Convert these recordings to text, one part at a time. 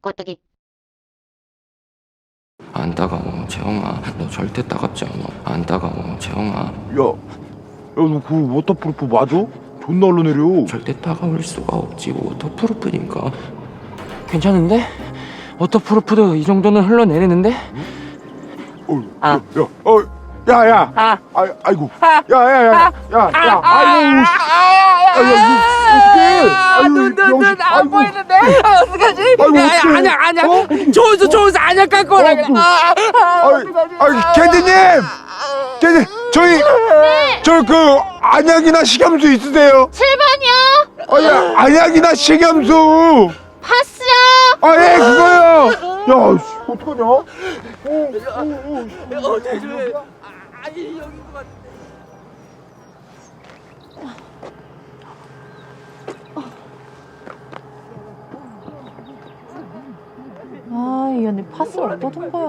꼴뚜기 안 따가워 재영아 너 절대 따갑지 않아 안 따가워 재영아 야, 야, 너 그 워터프루프 맞아? 존나 흘러내려. 절대 따가울 수가 없지 워터프루프니까 괜찮은데? 워터프루프도 이 정도는 흘러내리는데? 어, 아. 야, 야, 어, 야, 야, 아. 아, 아이고, 야, 야, 야, 야, 야, 야, 아이고, 씨. 아, 야, 이거 눈눈눈 안 아이고. 보이는데 아, 어떡하지? 아이고, 야, 어떡해. 아니야 아니야 어? 좋은수 좋은수 아니야 갖고 오라 그래 어, 아, 아, 아이, 어떡하지? 아이, 캐디님, 캐디, 저희, 저 그 안약이나 식염수 있으세요? 7번이요 아, 야, 안약이나 식염수. 파스요 아, 예, 그거요. 야, 씨, 어떡하냐? 어, 어, 어. 어, 대주해. 아, 아니 여긴 것 같아. 아, 이 언니 파스를 어디둔 거야?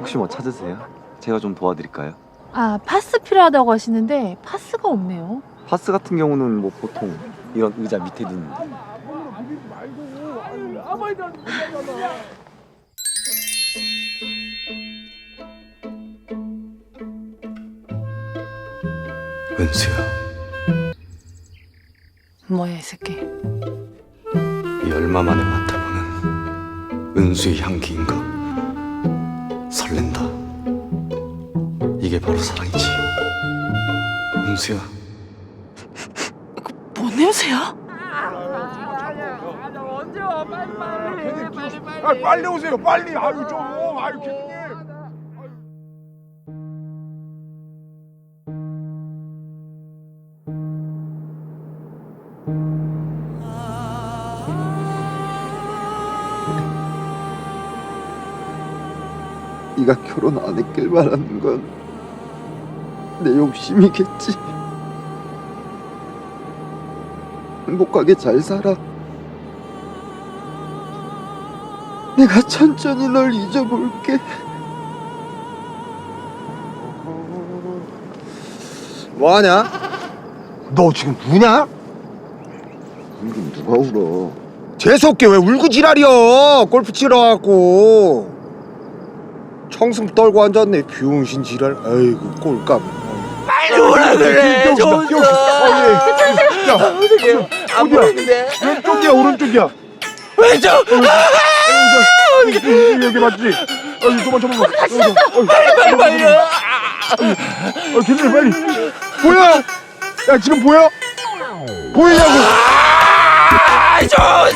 혹시 뭐 찾으세요? 제가 좀 도와드릴까요? 아, 파스 필요하다고 하시는데 파스가 없네요. 파스 같은 경우는 뭐 보통 이런 의자 밑에 두는 은수야 뭐야, 이 새끼. 이 얼마 만에 맡아보는 은수의 향기인가 설렌다 이게 바로 사랑이지 은수야 뭔 냄새야? 빨리 빨리 빨리 빨리. 아, 빨리 오세요, 빨리. 아유, 좀, 아유, 네가 결혼 안 했길 바라는 건 내 욕심이겠지. 행복하게 잘 살아. 내가 천천히 널 잊어볼게. 뭐하냐? 너 지금 누냐? 울긴 누가 울어? 재수없게 왜 울고 지랄이여? 골프 치러 갖고 청승 떨고 앉았네. 비용신 지랄. 아이고 꼴값. 빨리 오라 그래. 좋은수. 야? 어떻게 안 보이는데? 왼쪽이야 오른쪽이야? 왼쪽. 여기 여기 맞지? 아유 조만 조만 빨리 빨리 빨리. 어 걔네 빨리. 보여! 야 지금 보여? 보이냐고? 아, 좋은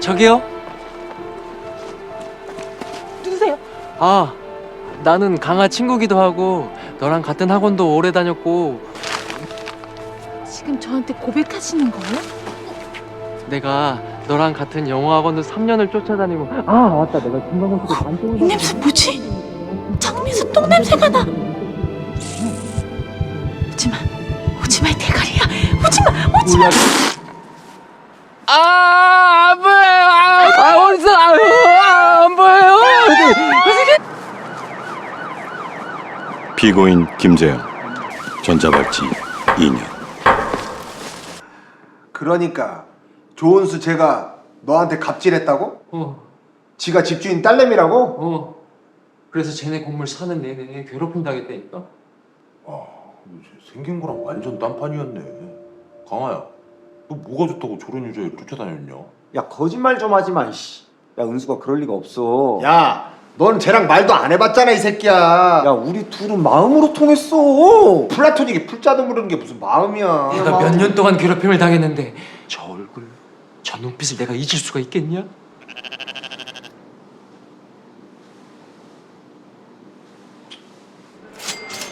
저기요? 누구세요? 아, 나는 강아 친구기도 하고 너랑 같은 학원도 오래 다녔고 지금 저한테 고백하시는 거예요? 내가 너랑 같은 영어 학원도 3년을 쫓아다니고 아 맞다 내가 김광석도 반쪽을 이 냄새 뭐지? 창문에서 똥 냄새가 나. 오지마, 오지마 이 대가리야. 오지마, 오지마. 아, 안 보여요. 아, 아 어디서 아유, 아, 안 보여요. 어디? 피고인 김재영 전자발찌 2년 그러니까 조은수 제가 너한테 갑질했다고? 어, 지가 집주인 딸내미라고? 어. 그래서 쟤네 건물 사는 내내 괴롭힘 당했다니까. 생긴 거랑 완전 딴판이었네 강아야 너 뭐가 좋다고 저런 여자를 쫓아다녔냐 야 거짓말 좀 하지 마 이씨 야 은수가 그럴 리가 없어 야, 넌 쟤랑 말도 안 해봤잖아 이 새끼야. 야 우리 둘은 마음으로 통했어 플라토닉이 풀자도 모르는 게 무슨 마음이야. 내가 몇 년 동안 괴롭힘을 당했는데 저 얼굴, 저 눈빛을 내가 잊을 수가 있겠냐?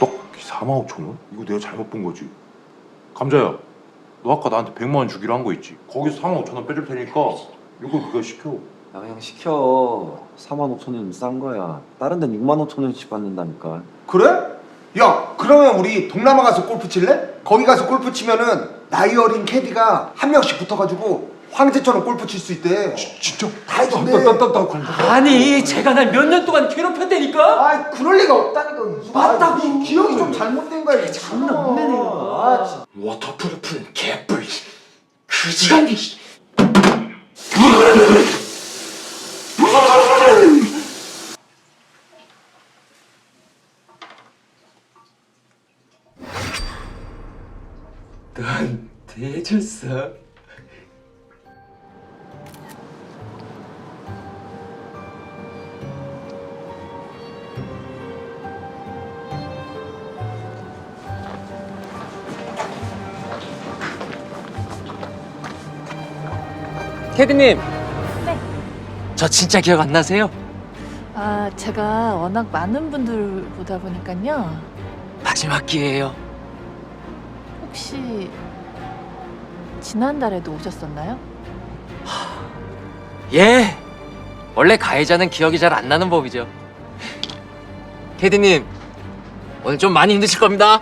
떡 4만 5천 원? 이거 내가 잘못 본 거지 감자야 너 아까 나한테 100만 원 주기로 한 거 있지 거기서 4만 5천 원 빼줄 테니까 이거 네가 시켜 야 그냥 시켜. 4만 5천 원이면 싼 거야. 다른 데는 6만 5천 원씩 받는다니까. 그래? 야 그러면 우리 동남아 가서 골프 칠래? 거기 가서 골프 치면은 나이 어린 캐디가 한 명씩 붙어가지고 황제처럼 골프 칠 수 있대. 진짜? 다 해준대. 아니 제가 날 몇 년 동안 괴롭혔다니까? 아 그럴 리가 없다니까. 맞다고. 기억이 좀 잘못된 거야 장난 없네 내가. 아, 진짜. 워터프루프는 개뿔 그지간이 대줬어. 캐디님. 저 진짜 기억 안 나세요? 아 제가 워낙 많은 분들 보다 보니까요. 마지막 기회예요. 혹시 지난달에도 오셨었나요? 예. 원래 가해자는 기억이 잘 안 나는 법이죠. 캐디님 오늘 좀 많이 힘드실 겁니다